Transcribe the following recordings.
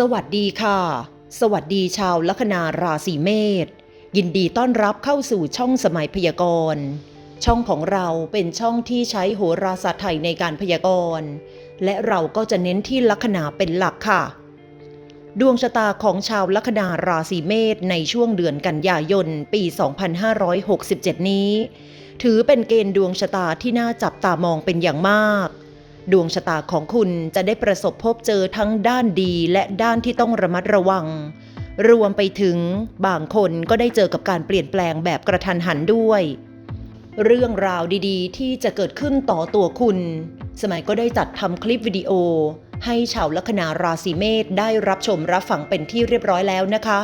สวัสดีค่ะ สวัสดีชาวลัคนาราศีเมษ ยินดีต้อนรับเข้าสู่ช่องสมัยพยากรณ์ ช่องของเราเป็นช่องที่ใช้โหราศาสตร์ไทยในการพยากรณ์ และเราก็จะเน้นที่ลัคนาเป็นหลักค่ะ ดวงชะตาของชาวลัคนาราศีเมษในช่วงเดือนกันยายนปี 2567 นี้ ถือเป็นเกณฑ์ดวงชะตาที่น่าจับตามองเป็นอย่างมาก ดวงชะตาของคุณจะได้ประสบพบเจอทั้งด้านดีและด้านที่ต้องระมัดระวัง รวมไปถึงบางคนก็ได้เจอกับการเปลี่ยนแปลงแบบกระทันหันด้วย เรื่องราวดีๆ ที่จะเกิดขึ้นต่อตัวคุณ สมัยก็ได้จัดทำคลิปวิดีโอ ให้ชาวลัคนาราศีเมษได้รับชมรับฟังเป็นที่เรียบร้อยแล้วนะคะ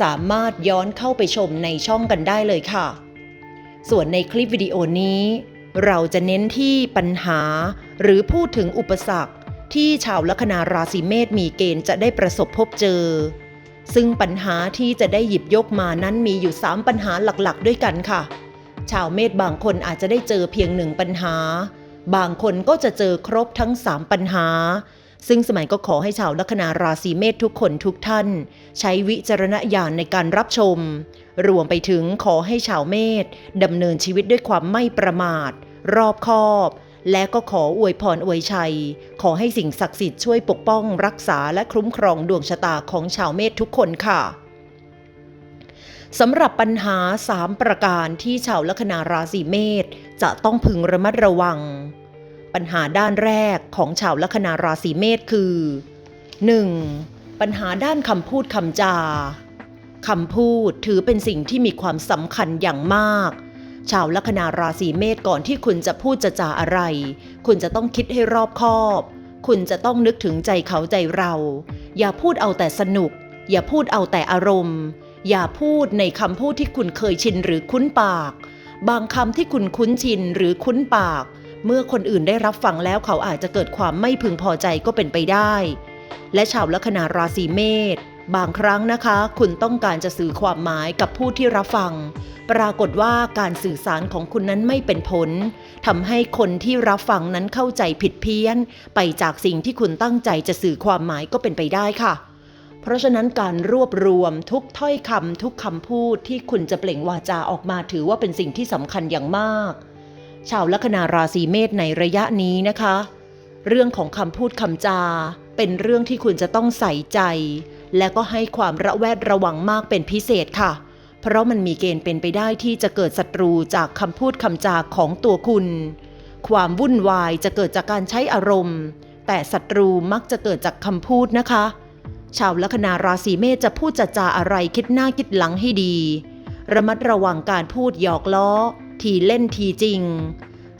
สามารถย้อนเข้าไปชมในช่องกันได้เลยค่ะ ส่วนในคลิปวิดีโอนี้ เราจะเน้นที่ปัญหา หรือพูดถึงอุปสรรค ที่ชาวลัคนาราศีเมษมีเกณฑ์จะได้ประสบพบเจอ ซึ่งปัญหาที่จะได้หยิบยกมานั้นมีอยู่ 3 ปัญหาหลักๆ ด้วยกันค่ะ ชาวเมษบางคนอาจจะได้เจอเพียงหนึ่งปัญหา บางคนก็จะเจอครบทั้ง 3 ปัญหาซึ่งสมัยก็ขอให้ชาวลัคนาราศีเมษทุกคนทุกท่าน ใช้วิจารณญาณในการรับชม รวมไปถึงขอให้ชาวเมษดำเนินชีวิตด้วยความไม่ประมาท รอบคอบ และก็ขออวยพรอวยชัย ขอให้สิ่งศักดิ์สิทธิ์ช่วยปกป้องรักษาและคุ้มครองดวงชะตาของชาวเมษทุกคนค่ะสำหรับปัญหา 3 ประการที่ชาวลัคนาราศีเมษจะต้องพึงระมัดระวัง ปัญหาด้านแรกของชาวลัคนาราศีเมษคือ 1. ปัญหาด้านคำพูดคำจาคำพูดถือเป็นสิ่งที่มีความสำคัญอย่างมาก ชาวลัคนาราศีเมษก่อนที่คุณจะพูดจะจาอะไร คุณจะต้องคิดให้รอบคอบ คุณจะต้องนึกถึงใจเขาใจเรา อย่าพูดเอาแต่สนุก อย่าพูดเอาแต่อารมณ์ อย่าพูดในคำพูดที่คุณเคยชินหรือคุ้นปาก บางคำที่คุณคุ้นชินหรือคุ้นปาก เมื่อคนอื่นได้รับฟังแล้วเขาอาจจะเกิดความไม่พึงพอใจก็เป็นไปได้ และชาวลัคนาราศีเมษ บางครั้งนะคะ คุณต้องการจะสื่อความหมายกับผู้ที่รับฟัง ปรากฏว่าการสื่อสารของคุณนั้นไม่เป็นผลทำให้คนที่รับฟังนั้นเข้าใจผิดเพี้ยน ไปจากสิ่งที่คุณตั้งใจจะสื่อความหมายก็เป็นไปได้ค่ะ เพราะฉะนั้นการรวบรวมทุกถ้อยคำทุกคำพูดที่คุณจะเปล่งวาจาออกมาถือว่าเป็นสิ่งที่สำคัญอย่างมาก ชาวลัคนาราศีเมษในระยะนี้นะคะ เรื่องของคำพูดคำจา เป็นเรื่องที่คุณจะต้องใส่ใจ และก็ให้ความระแวดระวังมากเป็นพิเศษค่ะ เพราะมันมีเกณฑ์เป็นไปได้ที่จะเกิดศัตรูจากคำพูดคำจาของตัวคุณ ความวุ่นวายจะเกิดจากการใช้อารมณ์ แต่ศัตรูมักจะเกิดจากคำพูดนะคะ ชาวลัคนาราศีเมษจะพูดจะจาอะไรคิดหน้าคิดหลังให้ดี ระมัดระวังการพูดหยอกล้อ ทีเล่นทีจริง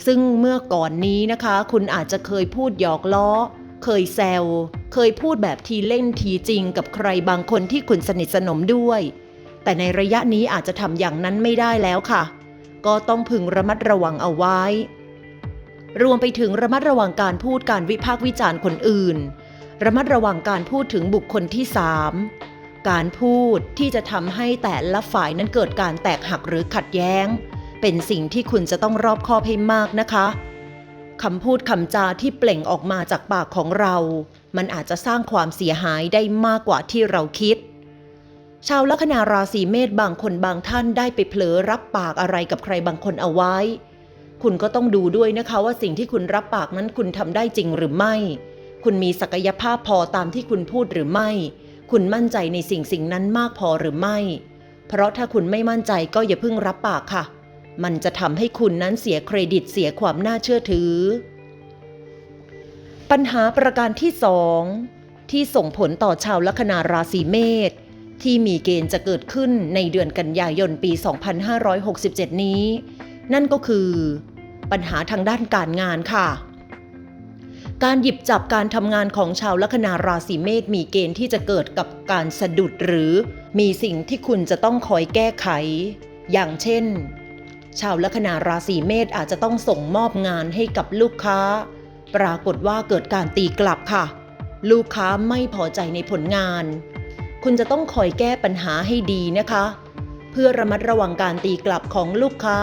ซึ่งเมื่อก่อนนี้นะคะ คุณอาจจะเคยพูดหยอกล้อ เคยแซว เคยพูดแบบทีเล่นทีจริงกับใครบางคนที่คุณสนิทสนมด้วย แต่ในระยะนี้อาจจะทำอย่างนั้นไม่ได้แล้วค่ะ ก็ต้องพึงระมัดระวังเอาไว้ รวมไปถึงระมัดระวังการพูดการวิพากษ์วิจารณ์คนอื่น ระมัดระวังการพูดถึงบุคคลที่3การพูดที่จะทำให้แต่ละฝ่ายนั้นเกิดการแตกหักหรือขัดแย้ง เป็นสิ่งที่คุณจะต้องรอบคอบให้มากนะคะคำพูดคำจาที่เปล่งออกมาจากปากของเรา มันอาจจะสร้างความเสียหายได้มากกว่าที่เราคิด ชาวลัคนาราศีเมษบางคนบางท่านได้ไปเผลอรับปากอะไรกับใครบางคนเอาไว้ คุณก็ต้องดูด้วยนะคะว่าสิ่งที่คุณรับปากนั้นคุณทำได้จริงหรือไม่ คุณมีศักยภาพพอตามที่คุณพูดหรือไม่ คุณมั่นใจในสิ่งสิ่งนั้นมากพอหรือไม่ เพราะถ้าคุณไม่มั่นใจก็อย่าเพิ่งรับปากค่ะ มันจะทำให้คุณนั้นเสียเครดิตเสียความน่าเชื่อถือ ปัญหาประการที่สองที่ส่งผลต่อชาวลัคนาราศีเมษที่มีเกณฑ์จะเกิดขึ้นในเดือนกันยายนปี 2567 นี้ นั่นก็คือ ปัญหาทางด้านการงานค่ะ การหยิบจับการทำงานของชาวลัคนาราศีเมษมีเกณฑ์ที่จะเกิดกับการสะดุดหรือมีสิ่งที่คุณจะต้องคอยแก้ไข อย่างเช่น ชาวลัคนาราศีเมษอาจจะต้องส่งมอบงานให้กับลูกค้า ปรากฏว่าเกิดการตีกลับค่ะ ลูกค้าไม่พอใจในผลงาน คุณจะต้องคอยแก้ปัญหาให้ดีนะคะ เพื่อระมัดระวังการตีกลับของลูกค้า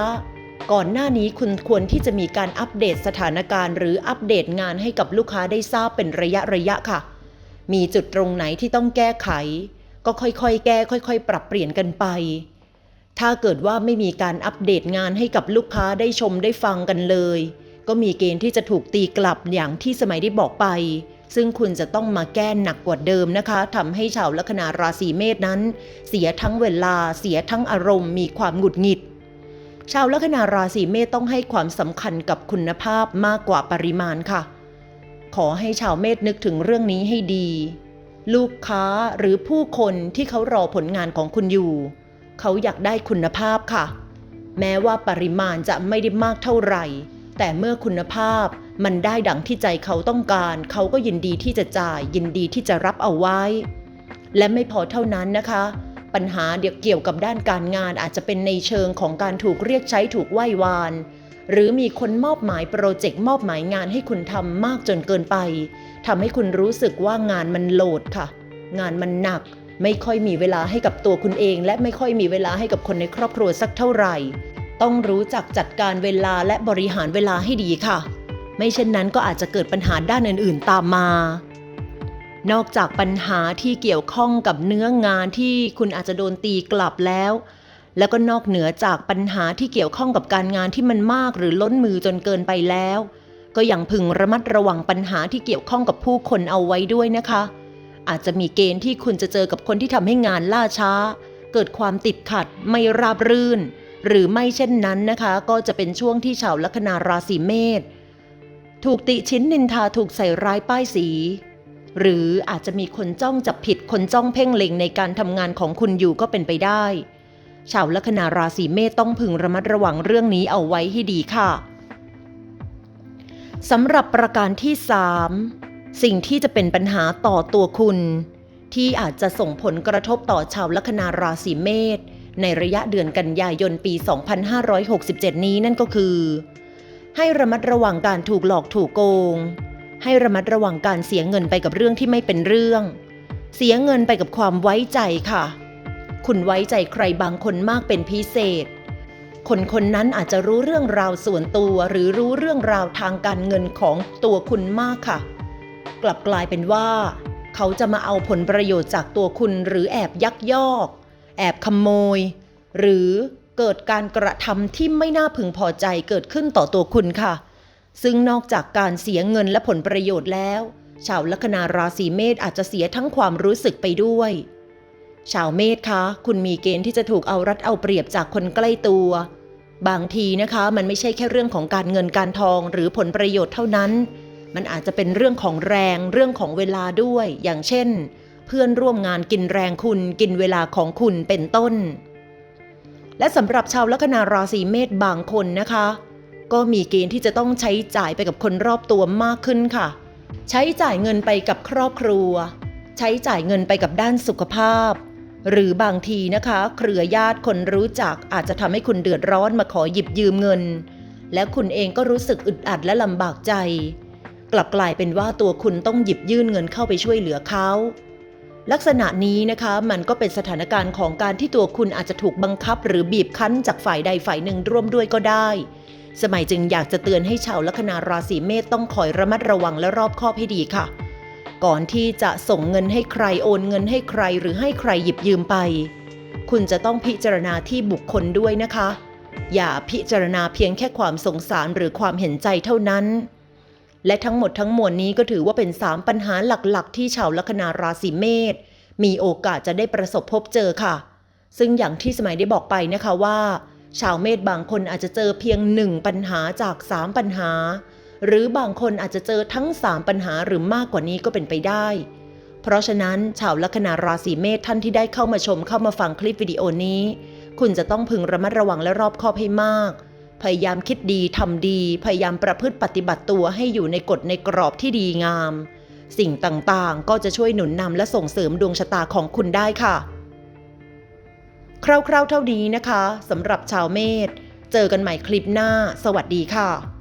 ก่อนหน้านี้คุณควรที่จะมีการอัปเดตสถานการณ์ หรืออัปเดตงานให้กับลูกค้าได้ทราบเป็นระยะระยะค่ะ มีจุดตรงไหนที่ต้องแก้ไข ก็ค่อยๆ แก้ ค่อย ๆ ปรับเปลี่ยนกันไปถ้าเกิดว่าไม่มีการอัปเดตงานให้กับลูกค้าได้ชมได้ฟังกันเลย ก็มีเกณฑ์ที่จะถูกตีกลับอย่างที่สมัยได้บอกไป ซึ่งคุณจะต้องมาแก้หนักกว่าเดิมนะคะทำให้ชาวลัคนาราศีเมษนั้น เสียทั้งเวลาเสียทั้งอารมณ์ มีความหงุดหงิด ชาวลัคนาราศีเมษต้องให้ความสำคัญกับคุณภาพมากกว่าปริมาณค่ะ ขอให้ชาวเมษนึกถึงเรื่องนี้ให้ดี ลูกค้าหรือผู้คนที่เขารอผลงานของคุณอยู่ เขาอยากได้คุณภาพค่ะ แม้ว่าปริมาณจะไม่ได้มากเท่าไหร่ แต่เมื่อคุณภาพมันได้ดังที่ใจเขาต้องการ เขาก็ยินดีที่จะจ่าย ยินดีที่จะรับเอาไว้ และไม่พอเท่านั้นนะคะ ปัญหาเดียวเกี่ยวกับด้านการงานอาจจะเป็นในเชิงของการถูกเรียกใช้ถูกไหว้วาน หรือมีคนมอบหมายโปรเจกต์มอบหมายงานให้คุณทำมากจนเกินไปทำให้คุณรู้สึกว่างานมันโหลดค่ะ งานมันหนัก ไม่ค่อยมีเวลาให้กับตัวคุณเอง และไม่ค่อยมีเวลาให้กับคนในครอบครัวสักเท่าไหร่ ต้องรู้จักจัดการเวลาและบริหารเวลาให้ดีค่ะ ไม่เช่นนั้นก็อาจจะเกิดปัญหาด้านอื่นๆ ตามมา นอกจากปัญหาที่เกี่ยวข้องกับเนื้องานที่คุณอาจจะโดนตีกลับแล้ว แล้วก็นอกเหนือจากปัญหาที่เกี่ยวข้องกับการงานที่มันมากหรือล้นมือจนเกินไปแล้ว ก็ยังพึงระมัดระวังปัญหาที่เกี่ยวข้องกับผู้คนเอาไว้ด้วยนะคะ อาจจะมีเกณฑ์ที่คุณจะเจอกับคนที่ทำให้งานล่าช้า เกิดความติดขัดไม่ราบรื่น หรือไม่เช่นนั้นนะคะ ก็จะเป็นช่วงที่ชาวลัคนาราศีเมษถูกติชิ้นนินทาถูกใส่ร้ายป้ายสี หรืออาจจะมีคนจ้องจับผิดคนจ้องเพ่งเล็งในการทำงานของคุณอยู่ก็เป็นไปได้ ชาวลัคนาราศีเมษต้องพึงระมัดระวังเรื่องนี้เอาไว้ให้ดีค่ะสำหรับประการที่ 3 สิ่งที่จะเป็นปัญหาต่อตัวคุณ ที่อาจจะส่งผลกระทบต่อชาวลัคนาราศีเมษ ในระยะเดือนกันยายนปี 2567 นี้นั่นก็คือ ให้ระมัดระวังการถูกหลอกถูกโกง ให้ระมัดระวังการเสียเงินไปกับเรื่องที่ไม่เป็นเรื่อง เสียเงินไปกับความไว้ใจค่ะ คุณไว้ใจใครบางคนมากเป็นพิเศษ คนคนนั้นอาจจะรู้เรื่องราวส่วนตัวหรือรู้เรื่องราวทางการเงินของตัวคุณมากค่ะ กลับกลายเป็นว่า เขาจะมาเอาผลประโยชน์จากตัวคุณหรือแอบยักยอก แอบขโมย หรือเกิดการกระทำที่ไม่น่าพึงพอใจเกิดขึ้นต่อตัวคุณค่ะ ซึ่งนอกจากการเสียเงินและผลประโยชน์แล้ว ชาวลัคนาราศีเมษอาจจะเสียทั้งความรู้สึกไปด้วย ชาวเมษคะคุณมีเกณฑ์ที่จะถูกเอารัดเอาเปรียบจากคนใกล้ตัว บางทีนะคะมันไม่ใช่แค่เรื่องของการเงินการทองหรือผลประโยชน์เท่านั้น มันอาจจะเป็นเรื่องของแรงเรื่องของเวลาด้วย อย่างเช่น เพื่อนร่วมงานกินแรงคุณกินเวลาของคุณเป็นต้น และสำหรับชาวลัคนาราศีเมษบางคนนะคะ ก็มีเกณฑ์ที่จะต้องใช้จ่ายไปกับคนรอบตัวมากขึ้นค่ะ ใช้จ่ายเงินไปกับครอบครัว ใช้จ่ายเงินไปกับด้านสุขภาพ หรือบางทีนะคะ เครือญาติคนรู้จักอาจจะทำให้คุณเดือดร้อนมาขอหยิบยืมเงิน และคุณเองก็รู้สึกอึดอัดและลำบากใจ กลับกลายเป็นว่าตัวคุณต้องหยิบยื่นเงินเข้าไปช่วยเหลือเขา ลักษณะนี้นะคะมันก็เป็นสถานการณ์ของการที่ตัวคุณอาจจะถูกบังคับ หรือบีบคั้นจากฝ่ายใดฝ่ายหนึ่งร่วมด้วยก็ได้ สมัยจึงอยากจะเตือนให้ชาวลัคนาราศีเมษต้องคอยระมัดระวังและรอบคอบให้ดีค่ะ ก่อนที่จะส่งเงินให้ใครโอนเงินให้ใครหรือให้ใครหยิบยืมไป คุณจะต้องพิจารณาที่บุคคลด้วยนะคะ อย่าพิจารณาเพียงแค่ความสงสารหรือความเห็นใจเท่านั้น และทั้งหมดทั้งมวลนี้ก็ถือว่าเป็น 3 ปัญหาหลักๆ ที่ชาวลัคนาราศีเมษมีโอกาสจะได้ประสบพบเจอค่ะ ซึ่งอย่างที่สมัยได้บอกไปนะคะว่า ชาวเมษบางคนอาจจะเจอเพียงหนึ่งปัญหาจาก 3 ปัญหา หรือบางคนอาจจะเจอทั้ง 3 ปัญหาหรือมากกว่านี้ก็เป็นไปได้ เพราะฉะนั้นชาวลัคนาราศีเมษท่านที่ได้เข้ามาชมเข้ามาฟังคลิปวิดีโอนี้ คุณจะต้องพึงระมัดระวังและรอบคอบให้มาก พยายามคิดดีทำดี พยายามประพฤติปฏิบัติตัวให้อยู่ในกฎในกรอบที่ดีงาม สิ่งต่างๆ ก็จะช่วยหนุนนำและส่งเสริมดวงชะตาของคุณได้ค่ะ คร่าวๆเท่านี้นะคะสำหรับชาวเมษเจอกันใหม่คลิปหน้า สวัสดีค่ะ